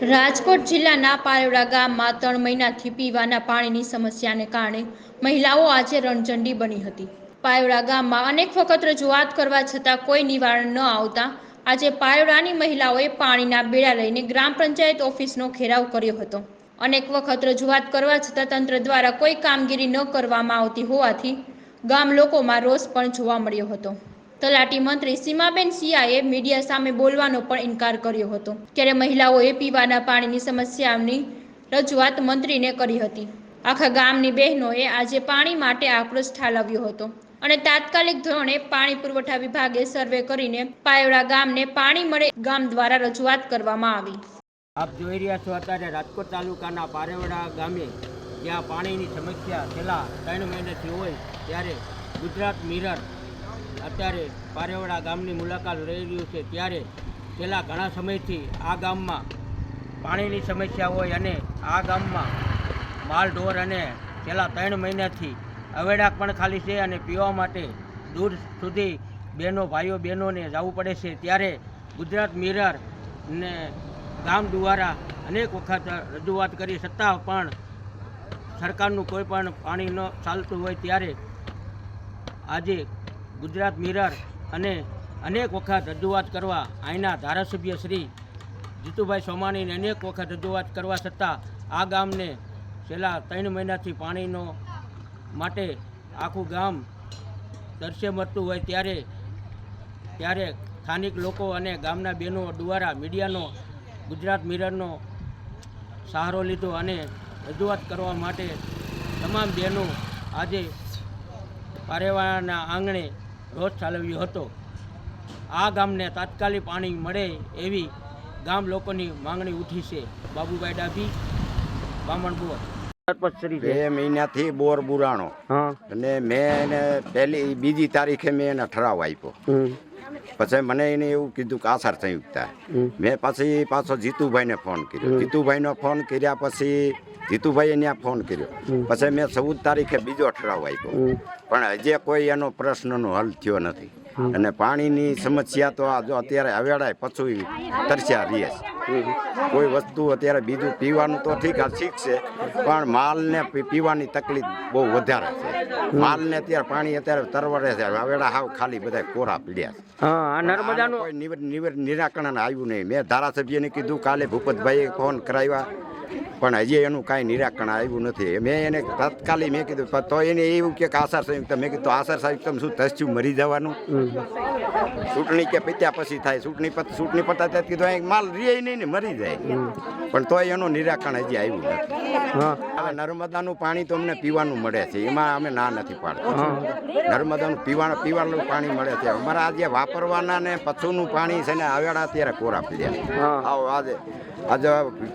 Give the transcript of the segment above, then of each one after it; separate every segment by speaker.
Speaker 1: રાજકોટ જિલ્લાના પાયોડા ગામમાં ત્રણ મહિનાથી પીવાના પાણીની સમસ્યાને કારણે મહિલાઓ આજે રણઝંડી બની હતી. પાયોડા ગામમાં અનેક વખત રજૂઆત કરવા છતાં કોઈ નિવારણ ન આવતા આજે પાયોડાની મહિલાઓએ પાણીના બેડા લઈને ગ્રામ પંચાયત ઓફિસનો ઘેરાવ કર્યો હતો. અનેક વખત રજૂઆત કરવા છતાં તંત્ર દ્વારા કોઈ કામગીરી ન કરવામાં આવતી હોવાથી ગામ લોકોમાં રોષ પણ જોવા મળ્યો હતો. તલાટી મંત્રી સીમાબેન સિયાએ મીડિયા સામે બોલવાનો પણ ઇનકાર કર્યો હતો. ત્યારે મહિલાઓએ પીવાના પાણીની સમસ્યાની રજૂઆત મંત્રીને કરી હતી. આખા ગામની બહેનોએ આજે પાણી માટે આક્રોશ ઠાલવ્યો હતો અને તાત્કાલિક ધોરણે પાણી પુરવઠા વિભાગે સર્વે કરીને પાયોડા ગામને પાણી મળે ગામ દ્વારા રજૂઆત કરવામાં આવી.
Speaker 2: આપ જોઈ રહ્યા છો અત્યારે રાજકોટ તાલુકાના પારેવડા ગામે જ્યાં પાણીની સમસ્યા છેલ્લા ત્રણ મહિનાથી હોય ત્યારે ગુજરાત મિરર અત્યારે પારેવડા ગામની મુલાકાત લઈ રહ્યું છે. ત્યારે છેલ્લા ઘણા સમયથી આ ગામમાં પાણીની સમસ્યા હોય અને આ ગામમાં માલ અને છેલ્લા ત્રણ મહિનાથી અવેડાક પણ ખાલી છે અને પીવા માટે દૂર સુધી બહેનો ભાઈઓ બહેનોને જવું પડે છે. ત્યારે ગુજરાત મિરર ને ગામ દ્વારા અનેક વખત રજૂઆત કરી, છતાં પણ સરકારનું કોઈ પણ પાણી ન ચાલતું હોય ત્યારે આજે ગુજરાત મિરર અને અનેક વખત રજૂઆત કરવા અહીંના ધારાસભ્ય શ્રી જીતુભાઈ સોમાણીને અનેક વખત રજૂઆત કરવા છતાં આ ગામને છેલ્લા ત્રણ મહિનાથી પાણીનો માટે આખું ગામ દર્શે મળતું હોય ત્યારે ત્યારે સ્થાનિક લોકો અને ગામના બહેનો દ્વારા મીડિયાનો, ગુજરાત મિરરનો સહારો લીધો અને રજૂઆત કરવા માટે તમામ બહેનો આજે પારેવાળાના આંગણે રોજ ચાલવ્યો હતો. આ ગામને તાત્કાલિક પાણી મળે એવી ગામ લોકોની માંગણી ઉઠી છે. બાબુભાઈ ડાભી બામણ બોર.
Speaker 3: બે મહિનાથી બોર બુરાણો. અને મેં એને પહેલી બીજી તારીખે મેં એને ઠરાવ આપ્યો. પછી મને એને એવું કીધું કે આસાર સંયુક્તા. મેં પછી પાછો જીતુભાઈને ફોન કર્યો. જીતુભાઈનો ફોન કર્યા પછી જીતુભાઈએ ત્યાં ફોન કર્યો. પછી મેં ચૌદ તારીખે બીજો ઠરાવ આપ્યો. પણ હજી કોઈ એનો પ્રશ્નનો હલ થયો નથી. અને પાણીની સમસ્યા તો આ જો અત્યારે હવેડાય પછું તરસ્યા રહીએ છે. કોઈ વસ્તુ અત્યારે બીજું પીવાનું તો ઠીક આ ઠીક છે પણ માલને પીવાની તકલીફ બહુ વધારે છે. માલને અત્યારે પાણી અત્યારે તરવરે છે હવેડા હાવ ખાલી બધા કોરા પીડ્યા છે.
Speaker 2: હા નર્મદાનું
Speaker 3: નિરાકરણ આવ્યું નહીં. મેં ધારાસભ્યને કીધું કાલે ભૂપતભાઈએ ફોન કરાવ્યા. પણ હજી એનું કાંઈ નિરાકરણ આવ્યું નથી. મેં એને તત્કાલી મેં કીધું તો એને એવું કે આસાર સંયુક્ત. મેં કીધું આસાર સંયુક્ત શું થશું? મરી જવાનું? ચૂંટણી કે પત્યા પછી થાય ચૂંટણી પછી ચૂંટણી પતા ત્યાં કીધું અહીં માલ રે નહીં ને મરી જાય. પણ તોય એનું નિરાકરણ હજી આવ્યું નથી. હવે નર્મદાનું પાણી તો અમને પીવાનું મળે છે એમાં અમે ના નથી પાડતા. નર્મદાનું પીવાનું પીવાનું પાણી મળે છે. અમારા આજે વાપરવાના ને પછુનું પાણી છે ને આવેડા અત્યારે કોરા પીડ્યા. આવો આજે આજે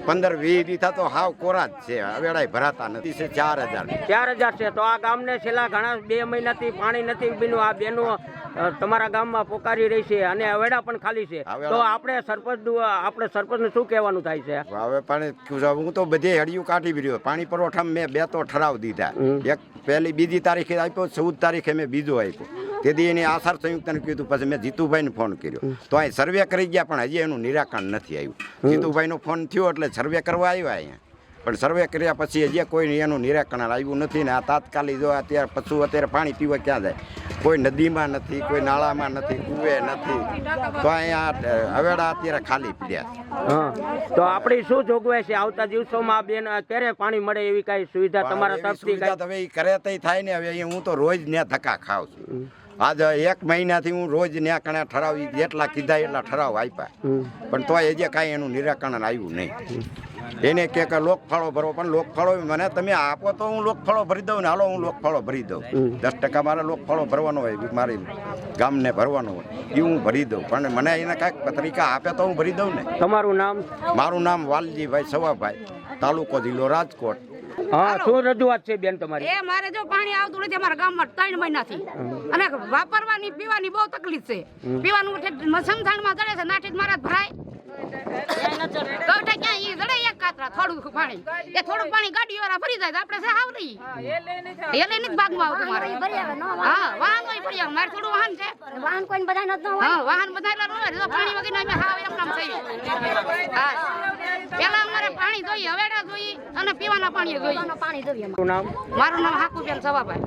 Speaker 3: પંદર વીસ દીથા તો હાવ કોરા જ છે. વેળાય ભરાતા નથી. છે ચાર હજાર.
Speaker 2: ચાર હજાર છે. તો આ ગામને છેલ્લા ઘણા બે મહિનાથી પાણી નથી બીનું આ બેનો તમારા ગામમાં પોકારી રહી છે અને અવેડા પણ ખાલી છે. તો આપણે સરપંચ આપણે સરપંચને શું કહેવાનું થાય છે?
Speaker 3: હવે પણ હું તો બધે હડિયું કાઢી રહ્યો. પાણી પુરવઠામાં મેં બે તો ઠરાવ દીધા. એક પહેલી બીજી તારીખે આપ્યો ચૌદ તારીખે મેં બીજો આપ્યો. તેથી એની આસાર સંયુક્તને કીધું પછી મેં જીતુભાઈને ફોન કર્યો. તો અહીં સર્વે કરી ગયા પણ હજી એનું નિરાકરણ નથી આવ્યું. જીતુભાઈનો ફોન થયો એટલે સર્વે કરવા આવ્યા અહીંયા. પણ સર્વે કર્યા પછી હજી કોઈ એનું નિરાકરણ આવ્યું નથી ને આ તાત્કાલિક જો અત્યારે પશુ અત્યારે પાણી પીવા ક્યાં જાય? કોઈ નદીમાં નથી કોઈ નાળામાં નથી કુવે નથી. તો અહીંયા હવેડા અત્યારે ખાલી પડ્યા છે.
Speaker 2: તો આપણી શું જોગવાઈ છે? આવતા દિવસોમાં બેન ક્યારે પાણી મળે એવી કઈ સુવિધા તમારા તરફથી
Speaker 3: હવે કરે તઈ થાય ને હવે હું તો રોજ ને ધક્કા ખાઉં છું. આજે એક મહિનાથી હું રોજ ત્યાં કણે ઠરાવ જેટલા કીધા એટલા ઠરાવ આપ્યા. પણ તોય હજી કાંઈ એનું નિરાકરણ આવ્યું નહીં. એને કે કે લોકફાળો ભરવો પણ લોકફાળો મને તમે આપો તો હું લોકફાળો ભરી દઉં ને હાલો હું લોકફાળો ભરી દઉં. દસ ટકા મારે લોકફાળો ભરવાનો હોય મારી ગામને ભરવાનો હોય એ હું ભરી દઉં. પણ મને એને કાંઈક પત્રિકા આપે તો હું ભરી દઉં ને.
Speaker 2: તમારું નામ?
Speaker 3: મારું નામ વાલજીભાઈ સવાભાઈ તાલુકો જિલ્લો રાજકોટ.
Speaker 2: હા શું રજૂઆત છે બેન તમારી?
Speaker 4: એ મારે જો પાણી આવતું નથી અમારા ગામમાં ત્રણ મહિનાથી. અને વાપરવાની પીવાની બહુ તકલીફ છે. પીવાનું સમથાણમાં જડે છે નાઠી મારા ભરાય. ગવઠા ક્યાં ઈ જડે એક કાતરા થોડું પાણી. થોડું પાણી ગાડી વાળા ભરી જાય તો આપણે સાવ રહી એ લઈને જ ભાગમાં આવતું વાહન હોય ભરી આવે. મારે થોડું વાહન છે.
Speaker 5: વાહન બધા
Speaker 4: પાણી જોઈએ હવેડા જોઈએ અને પીવાના પાણી જોઈએ.
Speaker 5: પાણી જોઈએ
Speaker 6: શું નામ
Speaker 4: મારું નામ હાકુબેન સવાભાઈ